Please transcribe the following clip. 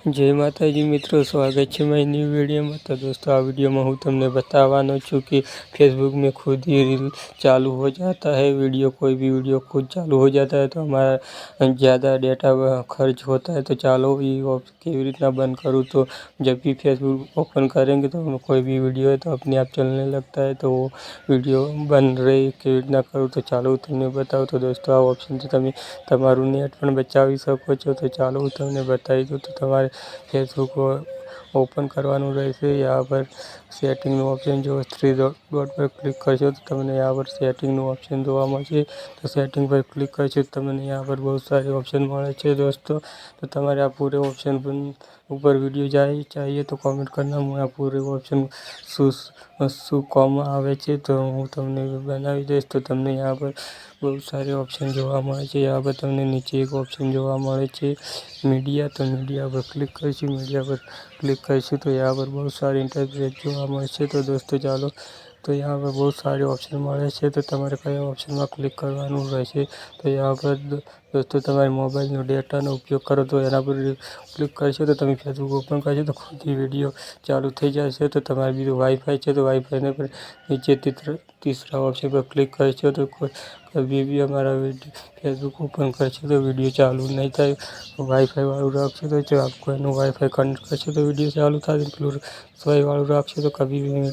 जय माता जी मित्रों स्वागत है मैं न्यू वीडियो में तो दोस्तों आ वीडियो में हूँ तुमने बतावा चूँ कि फेसबुक में खुद ही रील चालू हो जाता है वीडियो कोई भी वीडियो खुद चालू हो जाता है तो हमारा ज़्यादा डेटा खर्च होता है तो चालो ये कई रीतना बंद करूँ तो जब भी फेसबुक ओपन करेंगे तो कोई भी वीडियो है तो अपने आप चलने लगता है तो वो वीडियो बन रही के रीतना करूँ तो चालो तुमने बताओ तो दोस्तों आ ऑप्शन से तुम्हें तमारू नेट पर बचाई सको तो चालो तुमने बताई दो तो तुम्हारे फेसबुक ઓપન કરવાનું રહેશે. યહાં પર સેટિંગનું ઓપ્શન જો થ્રી ડોટ પર ક્લિક કરશો તો તમને યહાં પર સેટિંગનું ઓપ્શન જોવા મળશે. તો સેટિંગ પર ક્લિક કરશો તો તમને યહાં પર બહુ સારી ઓપ્શન મળે છે દોસ્તો. તો તમારે આ પૂરે ઓપ્શન પર, ઉપર વીડિયો જાય, ચાહીએ તો કોમેન્ટ કરના હું આ પૂરે ઓપ્શન શું શું કોમમાં આવે છે તો હું તમને બનાવી દઈશ. તો તમને યહાં પર બહુ સારી ઓપ્શન જોવા મળે છે. યહાં પર તમને નીચે એક ઓપ્શન જોવા મળે છે. મીડિયા તો મીડિયા પર ક્લિક કરીશું. મીડિયા પર क्लिक कर सकते तो यहाँ पर बहुत सारे इंटरव्यू जो हम ऐसे तो दोस्तों चालो તો यहाँ पर बहुत सारे ऑप्शन મળે છે તો તમારે કયા ઓપ્શનમાં ક્લિક કરવાનું રહેશે તો यहाँ પર દોસ્તો તમારે મોબાઈલનો ડેટાનો ઉપયોગ કરો તો એના પર ક્લિક કરશો તો તમે ફેસબુક ઓપન કરશો તો ખુદથી વિડીયો ચાલુ થઈ જશે તો તમારે બીજું વાઈફાઈ છે તો વાઈફાઈને પર નીચે तीसरा ऑप्शन पर क्लिक करशો तो कभी भी हमारा फेसबुक ओपन કરશો તો વિડીયો ચાલુ નહીં થાય વાઈફાઈ વાળું રાખશો તો જો આપકો એનું વાઈફાઈ કનેક્ટ કરશો તો વિડીયો ચાલુ થાય પેલું વાળું રાખશો તો કભી भी